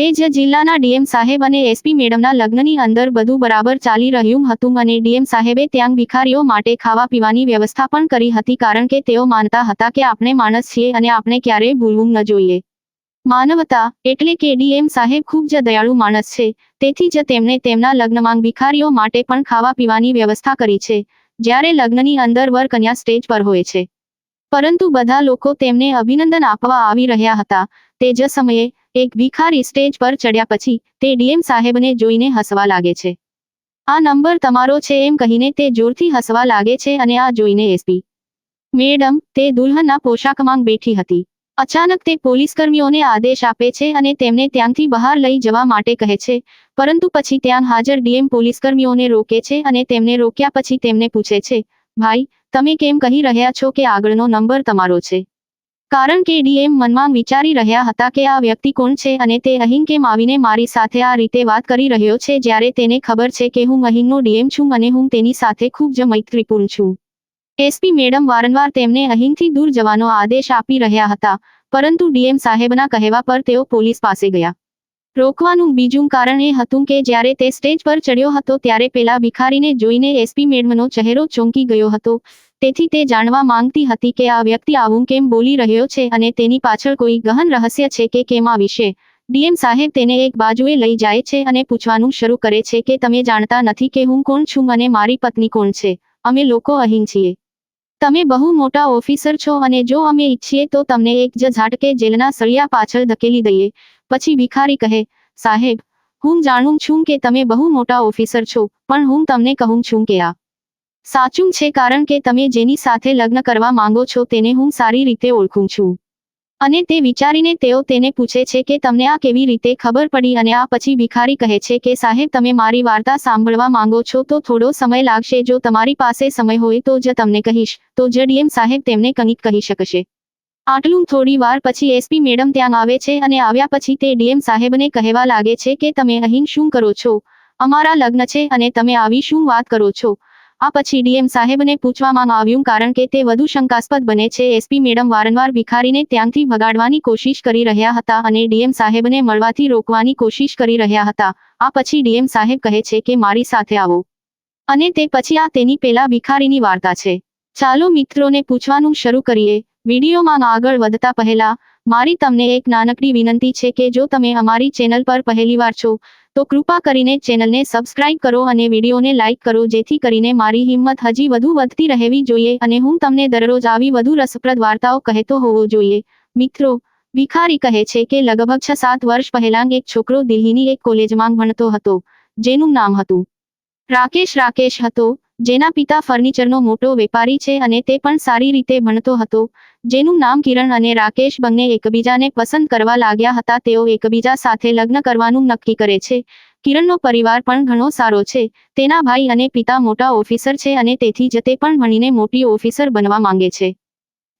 એ જિલ્લાના ડીએમ સાહેબ અને એસપી મેડમના લગ્નની અંદર બધું બરાબર ચાલી રહ્યું હતું અને ડીએમ સાહેબે ત્યાં ભિખારીઓ માટે ખાવા પીવાની વ્યવસ્થા પણ કરી હતી કારણ કે તેઓ માનતા હતા કે આપણે માણસ છીએ અને આપણે ક્યારેય ભૂલવું ન જોઈએ. માનવતા એટલે કે ડીએમ સાહેબ ખૂબ જ દયાળુ માણસ છે, તેથી જ તેમણે તેમના લગ્નમાં ભિખારીઓ માટે પણ ખાવા પીવાની વ્યવસ્થા કરી છે, જ્યારે લગ્નની અંદર વર કન્યા સ્ટેજ પર હોય છે. પરંતુ બધા લોકો તેમને અભિનંદન આપવા આવી રહ્યા હતા, તે જ સમયે એક ભિખારી સ્ટેજ પર ચડ્યા પછી તે ડીએમ સાહેબને જોઈને હસવા લાગે છે. આ નંબર તમારો છે એમ કહીને તે જોરથી હસવા લાગે છે અને આ જોઈને એસપી મેડમ, તે દુલ્હનના પોશાકમાં બેઠી હતી. અચાનક તે પોલીસકર્મીઓને આદેશ આપે છે અને તેમને ત્યાંથી બહાર લઈ જવા માટે કહે છે, પરંતુ પછી ત્યાં હાજર ડીએમ પોલીસકર્મીઓને રોકે છે અને તેમને રોક્યા પછી તેમને પૂછે છે, ભાઈ, તમે કેમ કહી રહ્યા છો કે આગળનો નંબર તમારો છે? કારણ કે ડીએમ મનમાં વિચારી રહ્યા હતા કે આ વ્યક્તિ કોણ છે અને તે અહીં કેમ આવીને મારી સાથે આ રીતે વાત કરી રહ્યો છે જ્યારે તેને ખબર છે કે હું અહીંનો ડીએમ છું અને હું તેની સાથે ખૂબ જ મૈત્રીપૂર્ણ છું. એસપી મેડમ વારંવાર તેમને અહીંથી દૂર જવાનો આદેશ આપી રહ્યા હતા, પરંતુ ડીએમ સાહેબના કહેવા પર તેઓ પોલીસ પાસે ગયા. રોકવાનું બીજું કારણ એ હતું કે જ્યારે તે સ્ટેજ પર ચડ્યો હતો ત્યારે પેલા ભિખારીને જોઈને એસપી મેડમનો ચહેરો ચોંકી ગયો હતો. તેથી તે જાણવા માંગતી હતી કે આ વ્યક્તિ આવું કેમ બોલી રહ્યો છે અને તેની પાછળ કોઈ ગહન રહસ્ય છે કે કેમ આ વિશે. ડીએમ સાહેબ તેને એક બાજુએ લઈ જાય છે અને પૂછવાનું શરૂ કરે છે કે તમે જાણતા નથી કે હું કોણ છું અને મારી પત્ની કોણ છે. અમે લોકો અહીં છીએ. તમે બહુ મોટા ઓફિસર છો અને જો અમે ઈચ્છીએ તો તમને એક જ ઝાટકે જેલના સળિયા પાછળ ધકેલી દઈએ. પછી ભિખારી કહે, સાહેબ, હું જાણું છું કે તમે બહુ મોટા ઓફિસર છો, પણ હું તમને કહું છું કે આ સાચું છે કારણ કે તમે જેની સાથે લગ્ન કરવા માંગો છો તેને હું સારી રીતે ઓળખું છું. અને તે વિચારીને તેઓ તેને પૂછે છે કે, તમને આ કેવી રીતે ખબર પડી? અને આ પછી ભિખારી કહે છે કે, સાહેબ, તમે મારી વાર્તા સાંભળવા માંગો છો તો થોડો સમય લાગશે, જો તમારી પાસે સમય હોય તો જ તમને કહીશ, તો જ ડીએમ સાહેબ તેમને કંઈક કહી શકશે. આટલું થોડી વાર પછી એસપી મેડમ ત્યાં આવે છે અને આવ્યા પછી તે ડીએમ સાહેબને કહેવા લાગે છે કે તમે અહીં શું કરો છો? અમારા લગ્ન છે અને તમે આવી શું વાત કરો છો? આ પછી ડીએમ સાહેબને પૂછવામાં આવ્યું કારણ કે તે વધુ શંકાસ્પદ બને છે. એસપી મેડમ વારંવાર ભિખારીને ત્યાંથી ભગાડવાની કોશિશ કરી રહ્યા હતા અને ડીએમ સાહેબને મળવાથી રોકવાની કોશિશ કરી રહ્યા હતા. આ પછી ડીએમ સાહેબ કહે છે કે મારી સાથે આવો. અને તે પછી આ તેની પેલા ભિખારીની વાર્તા છે. ચાલો મિત્રોને પૂછવાનું શરૂ કરીએ. વિડીયોમાં આગળ વધતા પહેલા, મારી તમને એક નાનકડી વિનંતી છે કે જો તમે અમારી ચેનલ પર પહેલીવાર છો, તો કૃપા કરીને ચેનલને સબસ્ક્રાઇબ કરો અને વિડીયોને લાઇક કરો જેથી કરીને મારી હિંમત હજી વધુ વધતી રહેવી જોઈએ અને હું તમને દરરોજ આવી વધુ રસપ્રદ વાર્તાઓ કહેતો હોવો જોઈએ. મિત્રો, ભિખારી કહે છે કે લગભગ છ સાત વર્ષ પહેલાં એક છોકરો દિલ્હીની એક કોલેજમાં ભણતો હતો, જેનું નામ હતું. રાકેશ રાકેશ હતો જેના પિતા ફર્નિચરનો મોટો વેપારી છે અને તે પણ સારી રીતે ભણતો હતો. જેનું નામ કિરણ અને રાકેશ બંને એકબીજાને પસંદ કરવા લાગ્યા હતા. તેઓ એકબીજા સાથે લગ્ન કરવાનું નક્કી કરે છે. કિરણનો પરિવાર પણ ઘણો સારો છે. તેના ભાઈ અને પિતા મોટા ઓફિસર છે અને તેથી જ તે પણ ભણીને મોટી ઓફિસર બનવા માંગે છે.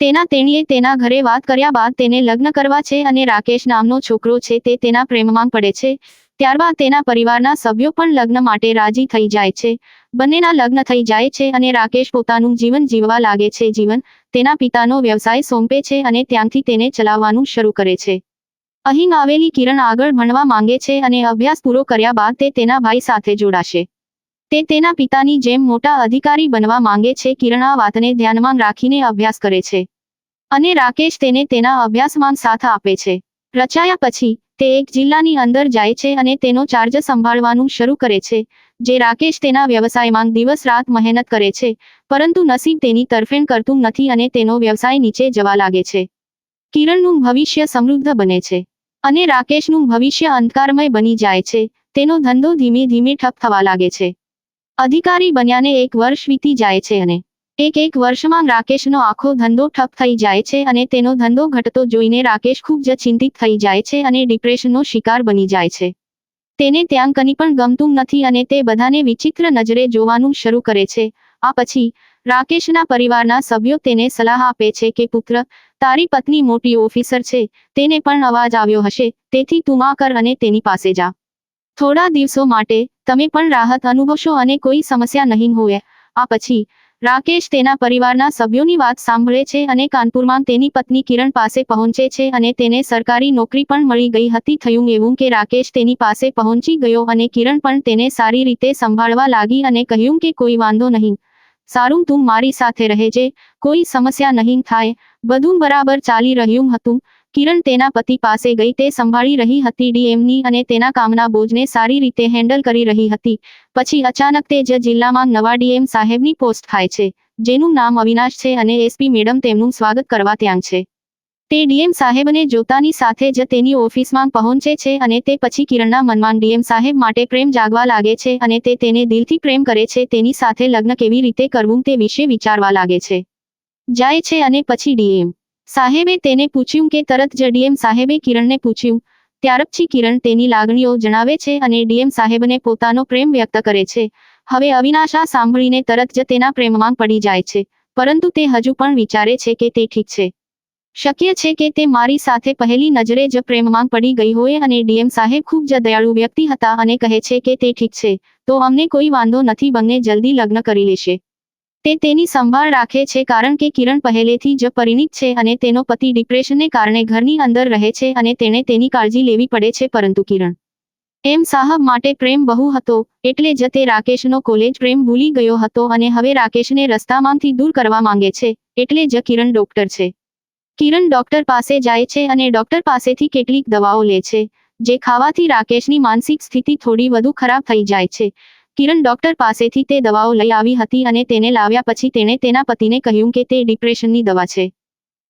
તેના તેણીએ તેના ઘરે વાત કર્યા બાદ તેને લગ્ન કરવા છે અને રાકેશ નામનો છોકરો છે તે તેના પ્રેમમાં પડે છે. ત્યારબાદ તેના પરિવારના સભ્યો પણ લગ્ન માટે રાજી થઈ જાય છે. બંનેના લગ્ન થઈ જાય છે અને રાકેશ પોતાનું જીવન જીવવા લાગે છે. જીવન તેના પિતાનો વ્યવસાય સોંપે છે અને ત્યાંથી તેને ચલાવવાનું શરૂ કરે છે. અહીં આવેલી કિરણ આગળ ભણવા માંગે છે અને અભ્યાસ પૂરો કર્યા બાદ તે તેના ભાઈ સાથે જોડાશે. તે તેના પિતાની જેમ મોટા અધિકારી બનવા માંગે છે. કિરણ આ વાતને ધ્યાનમાં રાખીને અભ્યાસ કરે છે. અને રાકેશ તેને તેના અભ્યાસમાં સાથ આપે છે. રચાયા પછી તે એક જિલ્લાની અંદર જાય છે અને તેનો ચાર્જ સંભાળવાનું શરૂ કરે છે, જે રાકેશ તેના વ્યવસાયમાં દિવસ રાત મહેનત કરે છે, પરંતુ નસીબ તેની તરફેણ કરતું નથી અને તેનો વ્યવસાય નીચે જવા લાગે છે. કિરણનું ભવિષ્ય સમૃદ્ધ બને છે અને રાકેશનું ભવિષ્ય અંધકારમય બની જાય છે, તેનો ધંધો ધીમે ધીમે ઠપ થવા લાગે છે. અધિકારી બન્યાને એક વર્ષ વીતી જાય છે અને એક એક વર્ષમાં રાકેશનો આખો ધંધો ઠપ થઈ જાય છે અને તેનો ધંધો ઘટતો જોઈને રાકેશ ખૂબ જ ચિંતિત થઈ જાય છે અને ડિપ્રેશનનો શિકાર બની જાય છે. તેને ત્યાં કની પણ ગમતું નથી અને તે બધાને વિચિત્ર નજરે જોવાનું શરૂ કરે છે. આ પછી, રાકેશના પરિવારના સભ્યો તેને સલાહ આપે છે કે, પુત્ર, તારી પત્ની મોટી ઓફિસર છે, તેને પણ અવાજ આવ્યો હશે, તેથી તું માં કર અને તેની પાસે જા. થોડા દિવસો માટે, તમે પણ રાહત અનુભવશો અને કોઈ સમસ્યા નહીં હોય. આ પછી રાકેશ તેના પરિવારના સભ્યોની વાત સાંભળે છે અને કાનપુરમાં તેની પત્ની કિરણ પાસે પહોંચે છે અને તેને સરકારી નોકરી પણ મળી ગઈ હતી. થયું એવું કે રાકેશ તેની પાસે પહોંચી ગયો અને કિરણ પણ તેને સારી રીતે સંભાળવા લાગી અને કહ્યું કે કોઈ વાંધો નહીં. સારું, તું મારી સાથે રહેજે. કોઈ સમસ્યા નહીં થાય. બધું બરાબર ચાલી રહ્યું હતું. કિરણ તેના પતિ પાસે ગઈ તે સંભાળી રહી હતી ડીએમની અને તેના કામના બોજને સારી રીતે હેન્ડલ કરી રહી હતી. પછી અચાનક તે જ જિલ્લામાં નવા ડીએમ સાહેબની પોસ્ટ થાય છે, જેનું નામ અવિનાશ છે અને એસપી મેડમ તેમનું સ્વાગત કરવા ત્યાં છે. તે ડીએમ સાહેબને જોતાની સાથે જ તેની ઓફિસમાં પહોંચે છે અને તે પછી કિરણના મનમાં ડીએમ સાહેબ માટે પ્રેમ જાગવા લાગે છે અને તે તેને દિલથી પ્રેમ કરે છે તેની સાથે લગ્ન કેવી રીતે કરવું તે વિશે વિચારવા લાગે છે. જાય છે અને પછી ડીએમ સાહેબે તેને પૂછ્યું કે તરત જ ડીએમ સાહેબે કિરણને પૂછ્યું, ત્યારપછી કિરણ તેની લાગણીઓ જણાવે છે અને ડીએમ સાહેબને પોતાનો પ્રેમ વ્યક્ત કરે છે. હવે અવિનાશા સાંભળીને તરત જ તેના પ્રેમમાં પડી જાય છે, પરંતુ તે હજુ પણ વિચારે છે કે તે ઠીક છે. શક્ય છે કે તે મારી સાથે પહેલી નજરે જ પ્રેમમાં પડી ગઈ હોય અને ડીએમ સાહેબ ખૂબ જ દયાળુ વ્યક્તિ હતા અને કહે છે કે તે ઠીક છે, તો અમને કોઈ વાંધો નથી, બંને જલ્દી લગ્ન કરી લેશે. તે તેની સંભાળ રાખે છે કારણ કે કિરણ પહેલેથી જ પરિણિત છે અને તેનો પતિ ડિપ્રેશનને કારણે ઘરની અંદર રહે છે અને તેણે તેની કાળજી લેવી પડે છે પરંતુ કિરણ. એમ સાહબ માટે પ્રેમ બહુ હતો, એટલે જ તે રાકેશનો કોલેજ પ્રેમ ભૂલી ગયો હતો અને હવે રાકેશને રસ્તામાંથી દૂર કરવા માંગે છે, એટલે જ કિરણ ડોક્ટર છે. કિરણ ડોક્ટર પાસે જાય છે અને ડોક્ટર પાસેથી કેટલીક દવાઓ લે છે, જે ખાવાથી રાકેશની માનસિક સ્થિતિ થોડી વધુ ખરાબ થઈ જાય છે. કિરણ ડોક્ટર પાસેથી તે દવાઓ લઈ આવી હતી અને તેને લાવ્યા પછી તેણે તેના પતિને કહ્યું કે તે ડિપ્રેશનની દવા છે.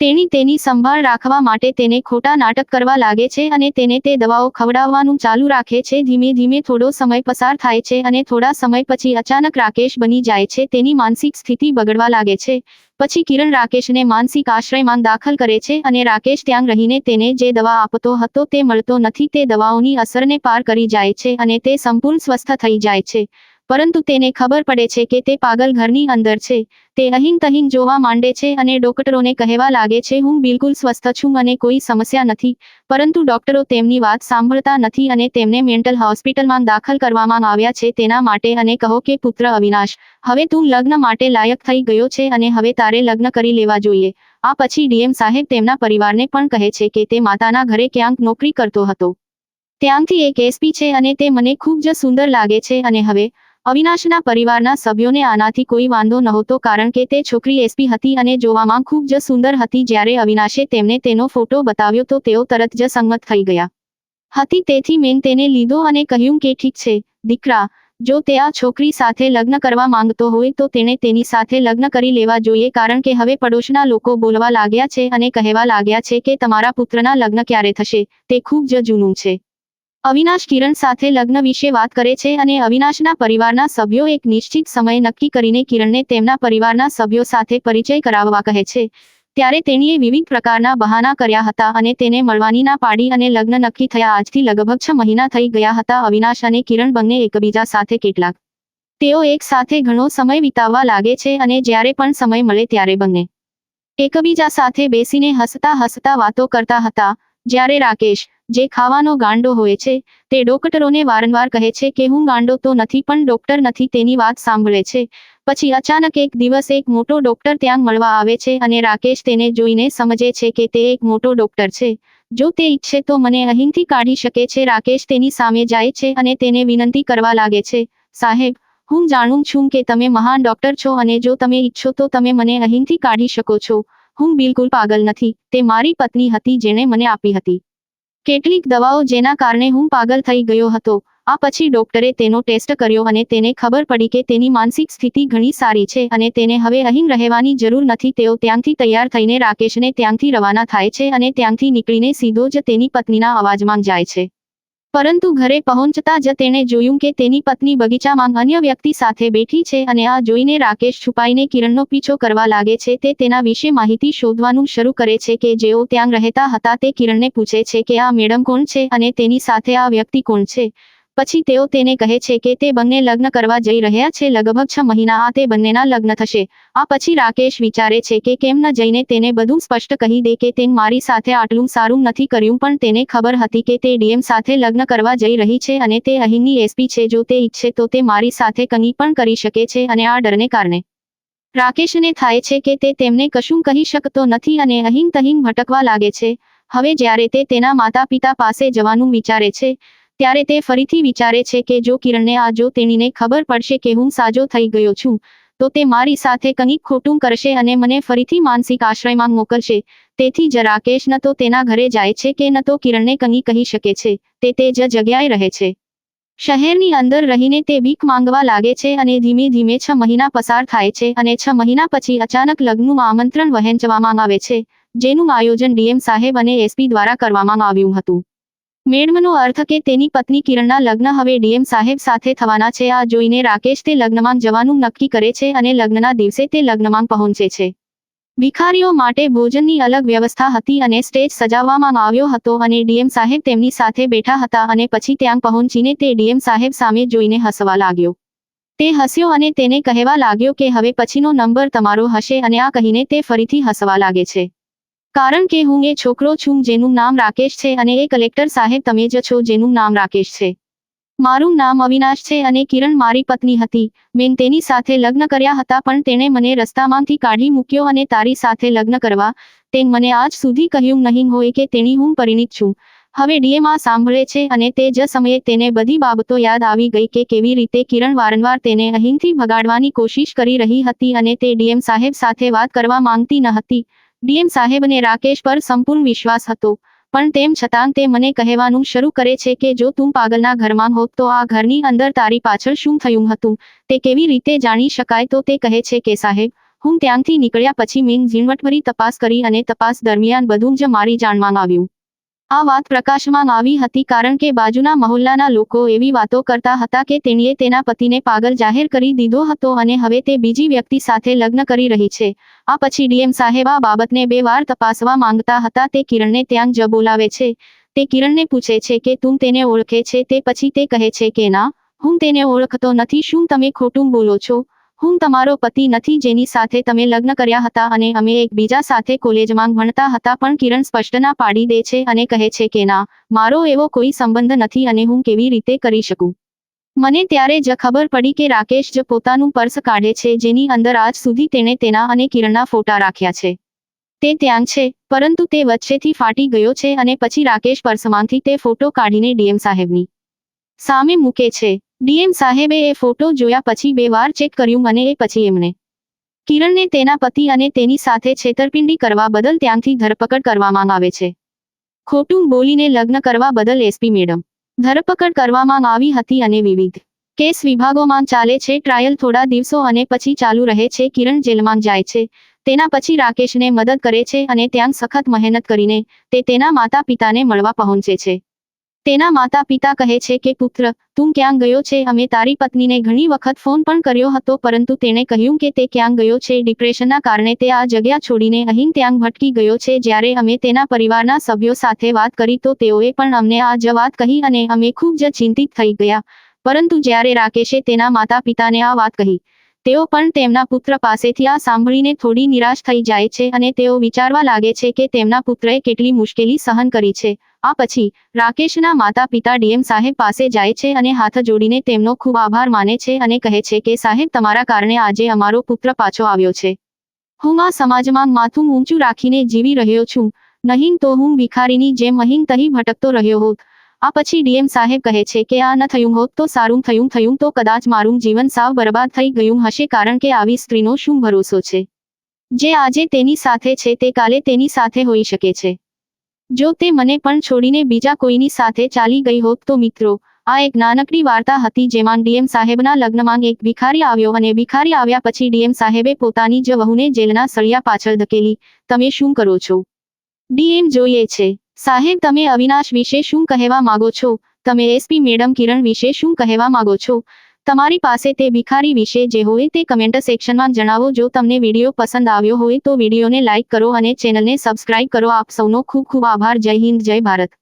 તેણી તેની સંભાળ રાખવા માટે તેને ખોટા નાટક કરવા લાગે છે અને તેને તે દવાઓ ખવડાવવાનું ચાલુ રાખે છે. ધીમે ધીમે થોડો સમય પસાર થાય છે અને થોડા સમય પછી અચાનક રાકેશ બની જાય છે. તેની માનસિક સ્થિતિ બગડવા લાગે છે. પછી કિરણ રાકેશને માનસિક આશ્રયમાં દાખલ કરે છે અને રાકેશ ત્યાં રહીને તેને જે દવા આપતો હતો તે મળતો નથી. તે દવાઓની અસરને પાર કરી જાય છે અને તે સંપૂર્ણ સ્વસ્થ થઈ જાય છે. પરંતુ તેને ખબર પડે છે કે તે પાગલ ઘરની અંદર છે. તે અહીં તહીં જોવા માંડે છે અને ડોક્ટરોને કહેવા લાગે છે, હું બિલકુલ સ્વસ્થ છું અને કોઈ સમસ્યા નથી. પરંતુ ડોક્ટરો તેમની વાત સાંભળતા નથી અને તેમને મેન્ટલ હોસ્પિટલમાં દાખલ કરવામાં આવ્યા છે તેના માટે અને કહો કે પુત્ર અવિનાશ, હવે તું લગ્ન માટે લાયક થઈ ગયો છે અને હવે તારે લગ્ન કરી લેવા જોઈએ. આ પછી ડીએમ સાહેબ તેમના પરિવારને પણ કહે છે કે તે માતાના ઘરે ક્યાંક નોકરી કરતો હતો. ત્યાંથી એક એસપી છે અને તે મને ખૂબ જ સુંદર લાગે છે અને હવે અવિનાશના પરિવારના સભ્યોને આનાથી કોઈ વાંધો નહોતો કારણ કે તે છોકરી એસપી હતી અને જોવામાં ખૂબ જ સુંદર હતી. જ્યારે અવિનાશે તેમને તેનો ફોટો બતાવ્યો તો તેઓ તરત જ સંમત થઈ ગયા. હતી, તેથી મેં તેને લીધો અને કહ્યું કે ઠીક છે, દીકરા, જો તે આ છોકરી સાથે લગ્ન કરવા માંગતો હોય તો તેણે તેની સાથે લગ્ન કરી લેવા જોઈએ કારણ કે હવે પડોશના લોકો બોલવા લાગ્યા છે અને કહેવા લાગ્યા છે કે તમારા પુત્રના લગ્ન ક્યારે થશે, તે ખૂબ જ જૂનું છે. અવિનાશ કિરણ સાથે લગ્ન વિશે વાત કરે છે અને અવિનાશના પરિવારના સભ્યો એક નિશ્ચિત સમય નક્કી કરીને કિરણને તેમના પરિવારના સભ્યો સાથે પરિચય કરાવવા કહે છે. ત્યારે તેણીએ વિવિધ પ્રકારના બહાના કર્યા હતા અને તેને મળવાની ના પાડી અને લગ્ન નક્કી થયા. આજથી લગભગ છ મહિના થઈ ગયા હતા અવિનાશ અને કિરણ બંને એકબીજા સાથે કેટલાક. તેઓ એક સાથે ઘણો સમય વિતાવવા લાગે છે અને જ્યારે પણ સમય મળે ત્યારે બંને એકબીજા સાથે બેસીને હસતા હસતા વાતો કરતા હતા. જ્યારે રાકેશ, જે ખાવાનો ગાંડો હોય છે, તે ડોક્ટરોને વારંવાર કહે છે કે હું ગાંડો તો નથી પણ ડોક્ટર નથી તેની વાત સાંભળે છે. પછી અચાનક એક દિવસ એક મોટો ડોક્ટર ત્યાં મળવા આવે છે અને રાકેશ તેને જોઈને સમજે છે કે તે એક મોટો ડોક્ટર છે. જો તે ઈચ્છે તો મને અહીંથી કાઢી શકે છે. રાકેશ તેની સામે જાય છે અને તેને વિનંતી કરવા લાગે છે, સાહેબ, હું જાણું છું કે તમે મહાન ડોક્ટર છો અને જો તમે ઈચ્છો તો તમે મને અહીંથી કાઢી શકો છો. હું બિલકુલ પાગલ નથી, તે મારી પત્ની હતી જેણે મને આપી હતી. કેટલીક દવાઓ જેના કારણે હું પાગલ થઈ ગયો હતો, આ પછી ડોક્ટરે તેનો ટેસ્ટ કર્યો અને તેને ખબર પડી કે તેની માનસિક સ્થિતિ ઘણી સારી છે અને તેને હવે અહીં રહેવાની જરૂર નથી, તેઓ ત્યાંથી તૈયાર થઈને રાકેશને ત્યાંથી રવાના થાય છે અને ત્યાંથી નીકળીને સીધો જ તેની પત્નીના અવાજમાં જાય છે. પરંતુ ઘરે પહોંચતા જ તેણે જોયું કે તેની પત્ની બગીચામાં અન્ય વ્યક્તિ સાથે બેઠી છે અને આ જોઈને રાકેશ છુપાઈને કિરણનો પીછો કરવા લાગે છે તે તેના વિશે માહિતી શોધવાનું શરૂ કરે છે કે જેઓ ત્યાં રહેતા હતા તે કિરણને પૂછે છે કે આ મેડમ કોણ છે અને તેની સાથે આ વ્યક્તિ કોણ છે? પછી તેઓ તેને કહે છે કે તે બંને લગ્ન કરવા જઈ રહ્યા છે, લગભગ છ મહિના આ તે બંનેના લગ્ન થશે. આ પછી રાકેશ વિચારે છે કે કેમ ન જઈને તેને બધું સ્પષ્ટ કહી દે કે તેમ મારી સાથે આટલું સારું નથી કર્યું, પણ તેને ખબર હતી કે તે ડીએમ સાથે લગ્ન કરવા જઈ રહી છે અને તે અહીંની એસપી છે, જો તે ઈચ્છે તો તે મારી સાથે કંઈ પણ કરી શકે છે અને આ ડરને કારણે. રાકેશને થાય છે કે તે તેમને કશું કહી શકતો નથી અને અહીં તહીં ભટકવા લાગે છે. હવે જ્યારે તે તેના માતા પિતા પાસે જવાનું વિચારે છે ત્યારે તે ફરીથી વિચારે છે કે જો કિરણને આ જો તેણીને ખબર પડશે કે હું સાજો થઈ ગયો છું, તો તે મારી સાથે કંઈક ખોટું કરશે અને મને ફરીથી માનસિક આશ્રયમાં મોકલશે. તેથી જ રાકેશ ન તો તેના ઘરે જાય છે કે ન તો કિરણને કંઈ કહી શકે છે, તે તે જ જગ્યાએ રહે છે. શહેરની અંદર રહીને તે ભીખ માંગવા લાગે છે અને ધીમે ધીમે છ મહિના પસાર થાય છે અને છ મહિના પછી અચાનક લગ્નનું આમંત્રણ વહેંચવામાં આવે છે, જેનું આયોજન ડીએમ સાહેબ અને એસપી દ્વારા કરવામાં આવ્યું હતું. મેડમનો અર્થ કે તેની પત્ની કિરણના લગ્ન હવે ડીએમ સાહેબ સાથે થવાના છે. આ જોઈને રાકેશ તે લગ્નમાં જવાનું નક્કી કરે છે અને લગ્નના દિવસે તે લગ્નમાં પહોંચે છે. ભિખારીઓ માટે ભોજનની અલગ વ્યવસ્થા હતી અને સ્ટેજ સજાવવામાં આવ્યો હતો અને ડીએમ સાહેબ તેમની સાથે બેઠા હતા અને પછી ત્યાં પહોંચીને તે ડીએમ સાહેબ સામે જોઈને હસવા લાગ્યો. તે હસ્યો અને તેને કહેવા લાગ્યો કે હવે પછીનો નંબર તમારો હશે અને આ કહીને તે ફરીથી હસવા લાગે છે. કારણ કે હું એ છોકરો છું જેનું નામ રાકેશ છે અને એ કલેક્ટર સાહેબ તમે જ છો જેનું નામ રાકેશ છે. મારું નામ અવિનાશ છે અને કિરણ મારી પત્ની હતી. મેં તેની સાથે લગ્ન કર્યા હતા પણ તેણે મને રસ્તામાંથી કાઢી મૂક્યો અને તારી સાથે લગ્ન કરવા. તે મને આજ સુધી કહ્યું નહીં હોય કે તેણી હું પરિણીત છું. હવે ડીએમાં સાંભળે છે અને તે જ સમયે તેને બધી બાબતો યાદ આવી ગઈ કે કેવી રીતે કિરણ વારંવાર તેને અહીંથી ભગાડવાની કોશિશ કરી રહી હતી અને તે ડીએમ સાહેબ સાથે વાત કરવા માંગતી ન હતી. ડીએમ સાહેબને રાકેશ પર સંપૂર્ણ વિશ્વાસ હતો. પણ તેમ છતાં તે મને કહેવાનું શરૂ કરે છે કે જો તું પાગલના ઘરમાં હોત તો આ ઘરની અંદર તારી પાછળ શું થયું હતું? તે કેવી રીતે જાણી શકાય તો તે કહે છે કે સાહેબ, હું ત્યાંથી નીકળ્યા પછી મેં ઝીણવટભરી તપાસ કરી અને તપાસ દરમિયાન બધું જ મારી જાણમાં આવ્યું. આ વાત પ્રકાશમાં આવી હતી કારણ કે બાજુના મહોલ્લાના લોકો એવી વાતો કરતા હતા કે તેણીએ તેના પતિને પાગલ જાહેર કરી દીધો હતો અને હવે તે બીજી વ્યક્તિ સાથે લગ્ન કરી રહી છે. આ પછી ડીએમ સાહેબ આ બાબતને બે વાર તપાસવા માંગતા હતા. તે કિરણને ત્યાં જ બોલાવે છે. તે કિરણને પૂછે છે કે તું તેને ઓળખે છે? તે પછી તે કહે છે કે ના, હું તેને ઓળખતો નથી. શું તમે ખોટું બોલો છો? હું તમારો પતિ નથી જેની સાથે તમે લગ્ન કર્યા હતા અને અમે એકબીજા સાથે કોલેજમાં ભણતા હતા પણ કિરણ સ્પષ્ટ ના પાડી દે છે અને કહે છે કે ના, મારો એવો કોઈ સંબંધ નથી અને હું કેવી રીતે કરી શકું? મને ત્યારે જ ખબર પડી કે રાકેશ જ પોતાનું પર્સ કાઢે છે જેની અંદર આજ સુધી તેણે તેના અને કિરણના ફોટા રાખ્યા છે. તે ત્યાં છે, પરંતુ તે વચ્ચેથી ફાટી ગયો છે અને પછી રાકેશ પર્સમાંથી તે ફોટો કાઢીને ડીએમ સાહેબની સામે મૂકે છે. ડીએમ સાહેબે એ ફોટો જોયા પછી બે વાર ચેક કર્યું અને એ પછી એમને કિરણને તેના પતિ અને તેની સાથે છેતરપિંડી કરવા બદલ ત્યાંથી ધરપકડ કરવામાં આવે છે. ખોટું બોલીને લગ્ન કરવા બદલ એસપી મેડમ. ધરપકડ કરવામાં આવી હતી અને વિવિધ કેસ વિભાગોમાં ચાલે છે, ટ્રાયલ થોડા દિવસો અને પછી ચાલુ રહે છે, કિરણ જેલમાં જાય છે, તેના પછી રાકેશને મદદ કરે છે અને ત્યાં સખત મહેનત કરીને તે તેના માતા પિતાને મળવા પહોંચે છે. તેના માતા પિતા કહે છે કે, પુત્ર, તું ક્યાં ગયો છે? અમે તારી પત્નીને ઘણી વખત ફોન પણ કર્યો હતો, પરંતુ તેણે કહ્યું કે તે ક્યાં ગયો છે? ડિપ્રેશનના કારણે તે આ જગ્યા છોડીને અહીં ત્યાં ભટકી ગયો છે. જ્યારે અમે તેના પરિવારના સભ્યો સાથે વાત કરી, તો તેઓએ પણ અમને આ જ વાત કહી અને અમે ખૂબ જ ચિંતિત થઈ ગયા. પરંતુ જ્યારે રાકેશે તેના માતા પિતાને આ વાત કહી, તેઓ પણ તેમના પુત્ર પાસેથી આ સાંભળીને થોડી નિરાશ થઈ જાય છે અને તેઓ વિચારવા લાગે છે કે તેમના પુત્રએ કેટલી મુશ્કેલી સહન કરી છે. આ પછી, રાકેશના માતા પિતા ડીએમ સાહેબ પાસે જાય છે અને હાથ જોડીને તેમનો ખૂબ આભાર માને છે અને કહે છે કે, સાહેબ, તમારા કારણે આજે અમારો પુત્ર પાછો આવ્યો છે. હું આ સમાજમાં માથું ઊંચું રાખીને જીવી રહ્યો છું. નહીં તો હું ભિખારીની જેમ અહીં તહીં ભટકતો રહ્યો હોત. આ પછી ડીએમ સાહેબ કહે છે કે, આ ન થયું હોત તો સારું થયું થયું તો કદાચ મારું જીવન સાવ બરબાદ થઈ ગયું હશે કારણ કે આવી સ્ત્રીનો શું ભરોસો છે? જે આજે તેની સાથે છે તે કાલે તેની સાથે હોઈ શકે છે. જો તે મને પણ છોડીને બીજા કોઈની સાથે ચાલી ગઈ હોત તો મિત્રો, આ એક નાનકડી વાર્તા હતી જેમાં ડીએમ સાહેબના લગ્નમાં એક ભિખારી આવ્યો અને ભિખારી આવ્યા પછી ડીએમ સાહેબે પોતાની જ વહુને જેલના સળિયા પાછળ ધકેલી. તમે શું કરો છો? ડીએમ જોઈએ છે. સાહેબ, તમે અવિનાશ વિશે શું કહેવા માંગો છો? તમે એસપી મેડમ કિરણ વિશે શું કહેવા માંગો છો? તમારી પાસે તે ભિખારી વિશે જે હોય તે કમેન્ટ સેક્શનમાં જણાવો. જો તમને વીડિયો પસંદ આવ્યો હોય તો વિડીયોને લાઇક કરો અને ચેનલને સબસ્ક્રાઇબ કરો. આપ સૌનો ખૂબ ખૂબ આભાર. જય હિન્દ, જય ભારત.